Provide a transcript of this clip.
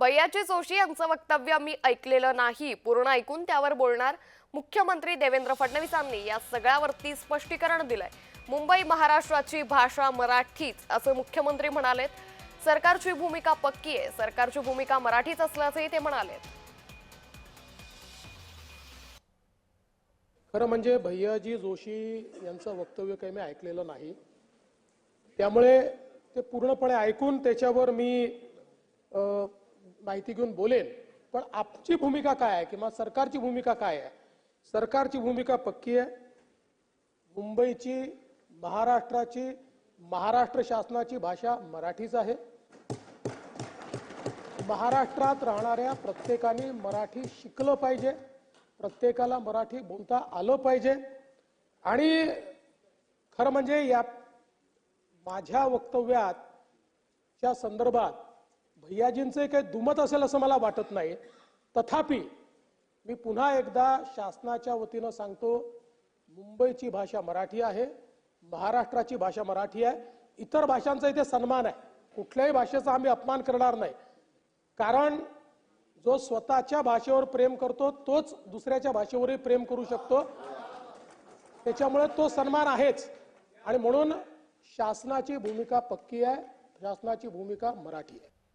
भैयाजी जोशी यांचं वक्तव्य मी ऐकलेलं नाही. पूर्ण ऐकून त्यावर बोलणार मुख्यमंत्री देवेंद्र फडणवीसांनी. या सगळ्यावरती स्पष्टीकरण दिलंय. मुंबई महाराष्ट्राची भाषा मराठीच असं मुख्यमंत्री म्हणालेत. सरकारची भूमिका पक्की आहे. सरकारची भूमिका मराठीच असल्याचंही ते म्हणालेत. खरं म्हणजे भैयाजी जोशी यांचं वक्तव्य काही मी ऐकलेलं नाही. त्यामुळे ते पूर्णपणे ऐकून त्याच्यावर मी माहिती घेऊन बोलेन. पण आपची भूमिका काय आहे किंवा सरकारची भूमिका काय आहे? सरकारची भूमिका पक्की आहे? मुंबईची महाराष्ट्राची महाराष्ट्र शासनाची भाषा मराठीच आहे. महाराष्ट्रात राहणाऱ्या प्रत्येकाने मराठी शिकलं पाहिजे. प्रत्येकाला मराठी बोलता आलं पाहिजे. आणि खरं म्हणजे या माझ्या वक्तव्यात च्या संदर्भात भैयाजींचे काही दुमत असेल असं मला वाटत नाही. तथापि मी पुन्हा एकदा शासनाच्या वतीनं सांगतो मुंबईची भाषा मराठी आहे महाराष्ट्राची भाषा मराठी आहे. इतर भाषांचा इथे सन्मान आहे. कुठल्याही भाषेचा आम्ही अपमान करणार नाही. कारण जो स्वतःच्या भाषेवर प्रेम करतो तोच दुसऱ्याच्या भाषेवरही प्रेम करू शकतो. त्याच्यामुळे तो सन्मान आहेच. आणि म्हणून शासनाची भूमिका पक्की आहे शासनाची भूमिका मराठी आहे.